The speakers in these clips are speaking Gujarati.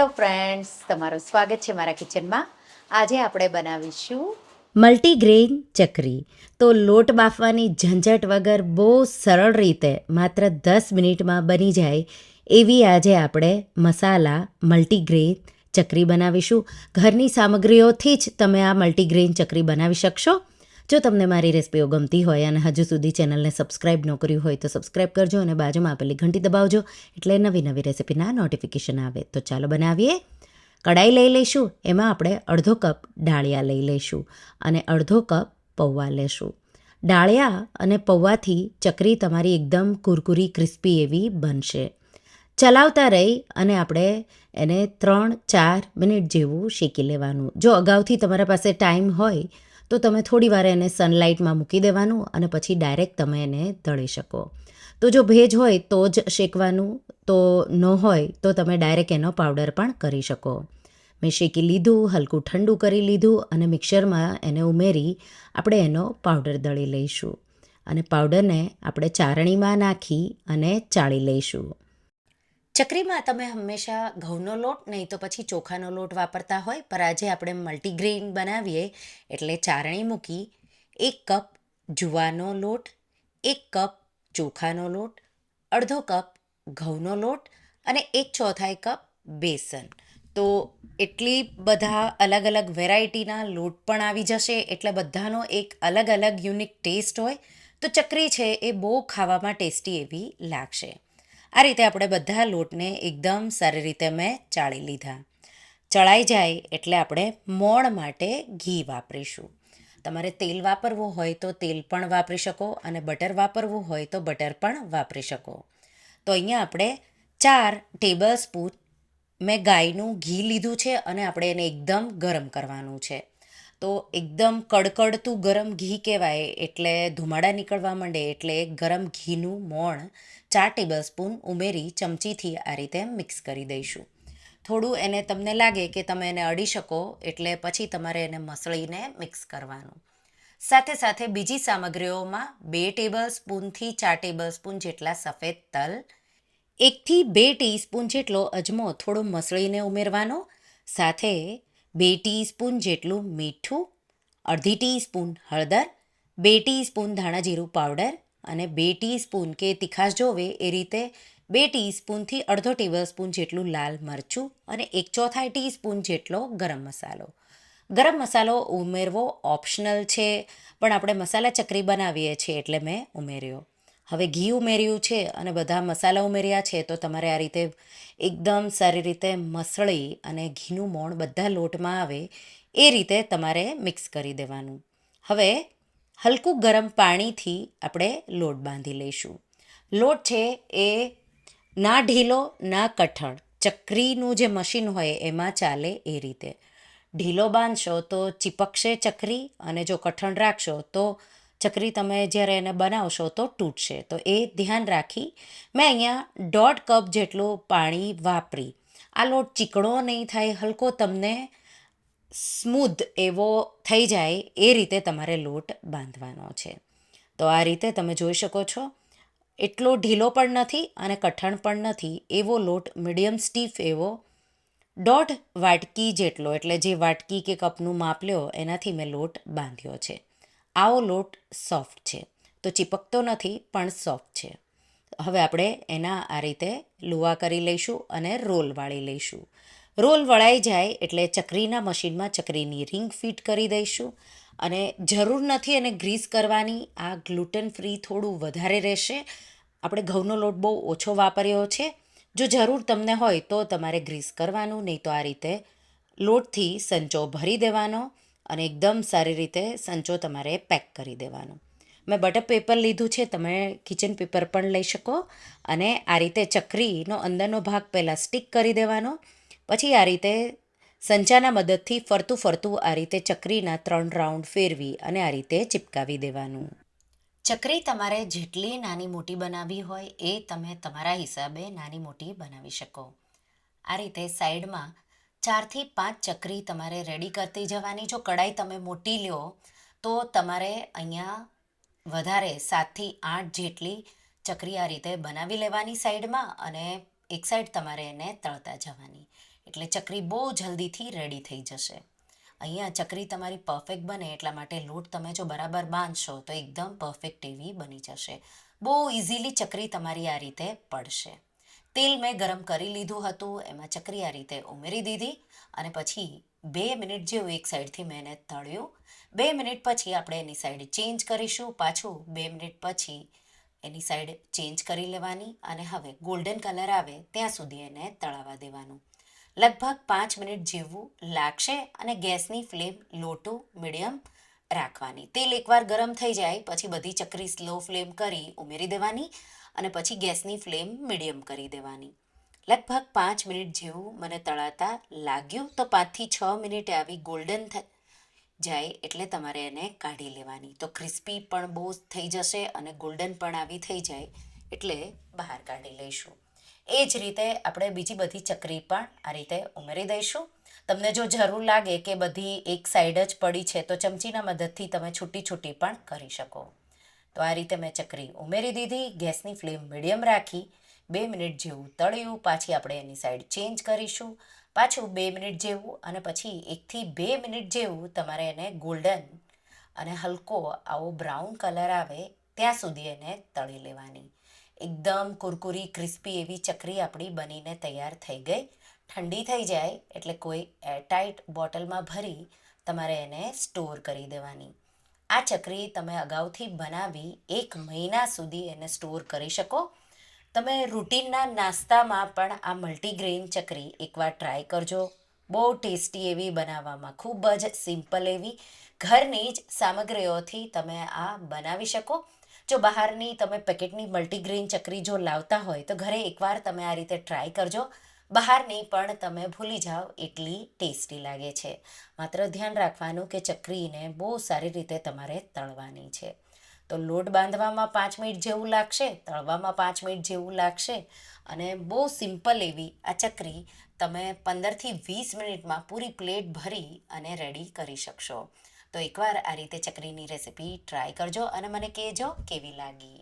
હેલો ફ્રેન્ડ્સ તમારું સ્વાગત છે મારા કિચનમાં આજે આપણે બનાવીશું મલ્ટીગ્રેઇન ચકરી. તો લોટ બાફવાની ઝંઝટ વગર બહુ સરળ રીતે માત્ર દસ મિનિટમાં બની જાય એવી આજે આપણે મસાલા મલ્ટીગ્રેઇન ચકરી બનાવીશું. ઘરની સામગ્રીઓથી જ તમે આ મલ્ટીગ્રેઇન ચકરી બનાવી શકશો. જો તમને મારી રેસિપીઓ ગમતી હોય અને હજુ સુધી ચેનલને સબસ્ક્રાઇબ ન કર્યું હોય તો સબસ્ક્રાઇબ કરજો અને બાજુમાં આપેલી ઘંટી દબાવજો એટલે નવી નવી રેસિપીના નોટિફિકેશન આવે. તો ચાલો બનાવીએ. કડાઈ લઈ લઈશું. એમાં આપણે અડધો કપ ડાળિયા લઈ લઈશું અને અડધો કપ પૌવા લેશું. ડાળિયા અને પૌવાથી ચકરી તમારી એકદમ કુરકુરી ક્રિસ્પી એવી બનશે. ચલાવતા રહી અને આપણે એને ત્રણ ચાર મિનિટ જેવું શેકી લેવાનું. જો અગાઉથી તમારા પાસે ટાઈમ હોય તો તમે થોડી વાર એને સનલાઇટમાં મૂકી દેવાનું અને પછી ડાયરેક્ટ તમે એને તળી શકો. તો જો ભેજ હોય તો જ શેકવાનું, તો ન હોય તો તમે ડાયરેક્ટ એનો પાવડર પણ કરી શકો. મેં શેકી લીધું, હલકું ઠંડુ કરી લીધું અને મિક્સરમાં એને ઉમેરી આપણે એનો પાવડર દળી લઈશું. અને પાવડરને આપણે ચારણીમાં નાખી અને ચાળી લઈશું. ચકરીમાં તમે હંમેશા ઘઉંનો લોટ, નહીં તો પછી ચોખાનો લોટ વાપરતા હોય. પણ આજે આપણે મલ્ટીગ્રેઇન બનાવીએ એટલે ચારણી મૂકી, એક કપ જુવાનો લોટ, એક કપ ચોખાનો લોટ, અડધો કપ ઘઉંનો લોટ અને એક ચોથાઈ કપ બેસન. તો એટલી બધા અલગ અલગ વેરાયટીના લોટ પણ આવી જશે. એટલે બધાનો એક અલગ અલગ યુનિક ટેસ્ટ હોય. તો ચકરી છે એ બહુ ખાવામાં ટેસ્ટી એવી લાગશે. આ રીતે આપણે બધા લોટને એકદમ સારી રીતે મેં ચાળી લીધા. ચળાઈ જાય એટલે આપણે મોણ માટે ઘી વાપરીશું. તમારે તેલ વાપરવું હોય તો તેલ પણ વાપરી શકો અને બટર વાપરવું હોય તો બટર પણ વાપરી શકો. તો અહીંયા આપણે ચાર ટેબલ સ્પૂન મેં ગાયનું ઘી લીધું છે અને આપણે એને એકદમ ગરમ કરવાનું છે. તો એકદમ કડકડતું ગરમ ઘી કહેવાય. એટલે ધુમાડા નીકળવા માંડે એટલે ગરમ ઘીનું મોણ ચાર ટેબલ સ્પૂન ઉમેરી ચમચીથી આ રીતે મિક્સ કરી દઈશું. થોડું એને તમને લાગે કે તમે એને અડી શકો એટલે પછી તમારે એને મસળીને મિક્સ કરવાનું. સાથે સાથે બીજી સામગ્રીઓમાં બે ટેબલ સ્પૂનથી ચાર ટેબલ સ્પૂન જેટલા સફેદ તલ, એકથી બે ટીસ્પૂન જેટલો અજમો થોડો મસળીને ઉમેરવાનો. સાથે બે ટીસ્પૂન જેટલું મીઠું, અડધી ટીસ્પૂન હળદર, બે ટીસ્પૂન ધાણા જીરું પાવડર અને બે ટીસ્પૂન કે તીખાશ જોવે એ રીતે બે ટીસ્પૂનથી અડધો ટેબલ સ્પૂન જેટલું લાલ મરચું અને એક ચોથાઈ ટીસ્પૂન જેટલો ગરમ મસાલો. ગરમ મસાલો ઉમેરવો ઓપ્શનલ છે, પણ આપણે મસાલા ચકરી બનાવીએ છીએ એટલે મેં ઉમેર્યો. હવે ઘી ઉમેર્યું છે અને બધા મસાલા ઉમેર્યા છે, તો તમારે આ રીતે એકદમ સારી રીતે મસળી અને ઘીનું મોણ બધા લોટમાં આવે, એ રીતે તમારે મિક્સ કરી દેવાનું. હવે હલકું ગરમ પાણીથી આપણે લોટ બાંધી લઈશું. લોટ છે એ ના ઢીલો, ના કઠણ. ચકરીનું જે મશીન હોય એમાં ચાલે એ રીતે. ઢીલો બાંધશો તો ચીપકશે ચકરી અને જો કઠણ રાખશો તો ચકરી તમે જ્યારે એને બનાવશો તો તૂટશે. તો એ ધ્યાન રાખી મેં અહીંયા દોઢ કપ જેટલું પાણી વાપરી. આ લોટ ચીકણો નહીં થાય, હલકો તમને સ્મૂધ એવો થઈ જાય એ રીતે તમારે લોટ બાંધવાનો છે. તો આ રીતે તમે જોઈ શકો છો, એટલો ઢીલો પણ નથી અને કઠણ પણ નથી. એવો લોટ મીડિયમ સ્ટીફ એવો, દોઢ વાટકી જેટલો, એટલે જે વાટકી કે કપનું માપ લ્યો, એનાથી મેં લોટ બાંધ્યો છે. આવો લોટ સોફ્ટ છે. તો ચીપકતો નથી, પણ સોફ્ટ છે. હવે આપણે એના આ રીતે લુવા કરી લઈશું અને રોલ વાળી લઈશું. રોલ વળાઈ જાય એટલે ચકરીના મશીનમાં ચકરીની રિંગ ફિટ કરી દઈશું અને જરૂર નથી એને ગ્રીસ કરવાની, આ ગ્લુટન ફ્રી થોડું વધારે રહેશે. આપણે ઘઉંનો લોટ બહુ ઓછો વાપર્યો છે. જો જરૂર તમને હોય તો તમારે ગ્રીસ કરવાનું, નહીં તો આ રીતે લોટથી સંચો ભરી દેવાનો. અને એકદમ સારી રીતે સંચો તમારે પેક કરી દેવાનો. મેં બટર પેપર લીધું છે, તમે કિચન પેપર પણ લઈ શકો અને આ રીતે ચકરીનો અંદરનો ભાગ પહેલાં સ્ટીક કરી દેવાનો, પછી આ રીતે સંચાના મદદથી ફરતું ફરતું આ રીતે ચકરીના ત્રણ રાઉન્ડ ફેરવી અને આ રીતે ચિપકાવી દેવાનું. ચકરી તમારે જેટલી નાની મોટી બનાવવી હોય એ તમે તમારા હિસાબે નાની મોટી બનાવી શકો. આ રીતે સાઈડમાં ચારથી પાંચ ચકરી તમારે રેડી કરતી જવાની. જો કડાઈ તમે મોટી લ્યો, તો તમારે અહીંયા વધારે સાતથી આઠ જેટલી ચકરી આ રીતે બનાવી લેવાની સાઈડમાં અને એક સાઈડ તમારે એને તળતા જવાની. એટલે ચકરી બહુ જલ્દીથી રેડી થઈ જશે. અહીંયા ચકરી તમારી પરફેક્ટ બને એટલા માટે લોટ તમે જો બરાબર બાંધશો, તો એકદમ પરફેક્ટ એવી બની જશે. બહુ ઇઝીલી ચકરી તમારી આ રીતે પડશે. તેલ મેં ગરમ કરી લીધું હતું, એમાં ચકરી રીતે ઉમેરી દીધી અને પછી બે મિનિટ જેવું એક સાઈડથી મેં એને તળ્યું. બે મિનિટ પછી આપણે એની સાઈડ ચેન્જ કરીશું, પાછું બે મિનિટ પછી એની સાઈડ ચેન્જ કરી લેવાની અને હવે ગોલ્ડન કલર આવે ત્યાં સુધી એને તળાવા દેવાનું. લગભગ પાંચ મિનિટ જેવું લાગશે અને ગેસની ફ્લેમ લો મીડિયમ રાખવાની. તેલ એકવાર ગરમ થઈ જાય, પછી બધી ચકરી સ્લો ફ્લેમ કરી ઉમેરી દેવાની અને પછી ગેસની ફ્લેમ મીડિયમ કરી દેવાની. લગભગ પાંચ મિનિટ જેવું મને તળાતા લાગ્યું તો પાંચથી છ મિનિટે આવી ગોલ્ડન જાય એટલે તમારે એને કાઢી લેવાની. તો ક્રિસ્પી પણ બહુ થઈ જશે અને ગોલ્ડન પણ આવી થઈ જાય એટલે બહાર કાઢી લઈશું. એ જ રીતે આપણે બીજી બધી ચકરી પણ આ રીતે ઉમેરી દઈશું. તમને જો જરૂર લાગે કે બધી એક સાઈડ જ પડી છે, તો ચમચીના મદદથી તમે છૂટી છૂટી પણ કરી શકો. તો આ રીતે મેં ચકરી ઉમેરી દીધી, ગેસની ફ્લેમ મીડિયમ રાખી, બે મિનિટ જેવું તળ્યું, પાછી આપણે એની સાઈડ ચેન્જ કરીશું. પાછું બે મિનિટ જેવું અને પછી એકથી બે મિનિટ જેવું તમારે એને ગોલ્ડન અને હલકો આવો બ્રાઉન કલર આવે, ત્યાં સુધી એને તળી લેવાની. એકદમ કુરકુરી ક્રિસ્પી એવી ચકરી આપણી બનીને તૈયાર થઈ ગઈ. ઠંડી થઈ જાય એટલે કોઈ એરટાઇટ બોટલમાં ભરી તમારે એને સ્ટોર કરી દેવાની. આ ચકરી તમે અગાઉથી બનાવી એક મહિના સુધી એને સ્ટોર કરી શકો. તમે રૂટીનના નાસ્તામાં પણ આ મલ્ટીગ્રેન ચકરી એકવાર ટ્રાય કરજો. બહુ ટેસ્ટી એવી બનાવવામાં, ખૂબ જ સિમ્પલ એવી. ઘરની જ સામગ્રીઓથી તમે આ બનાવી શકો. જો બહારની તમે પેકેટની મલ્ટીગ્રેન ચકરી જો લાવતા હોય તો ઘરે એકવાર તમે આ રીતે ટ્રાય કરજો. બહારની પણ તમે ભૂલી જાઓ, એટલી ટેસ્ટી લાગે છે. માત્ર ધ્યાન રાખવાનું કે ચકરીને બહુ સારી રીતે તમારે તળવાની છે. તો લોટ બાંધવામાં પાંચ મિનિટ જેવું લાગશે, તળવામાં પાંચ મિનિટ જેવું લાગશે અને બહુ સિમ્પલ એવી આ ચકરી તમે પંદરથી વીસ મિનિટમાં પૂરી પ્લેટ ભરી અને રેડી કરી શકશો. તો એકવાર આ રીતે ચકરીની રેસિપી ટ્રાય કરજો અને મને કહેજો કેવી લાગી.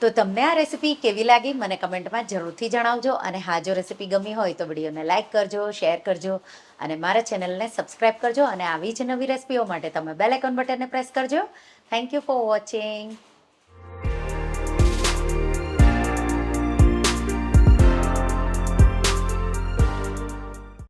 તો તમને આ રેસિપી કેવી લાગી મને કમેન્ટમાં જરૂરથી જણાવજો અને હા, જો રેસીપી ગમી હોય તો વિડીયોને લાઇક કરજો, શેર કરજો અને મારા ચેનલને સબસ્ક્રાઈબ કરજો અને આવી જ નવી રેસીપીઓ માટે તમે બેલ આઇકોન બટનને પ્રેસ કરજો. Thank you for watching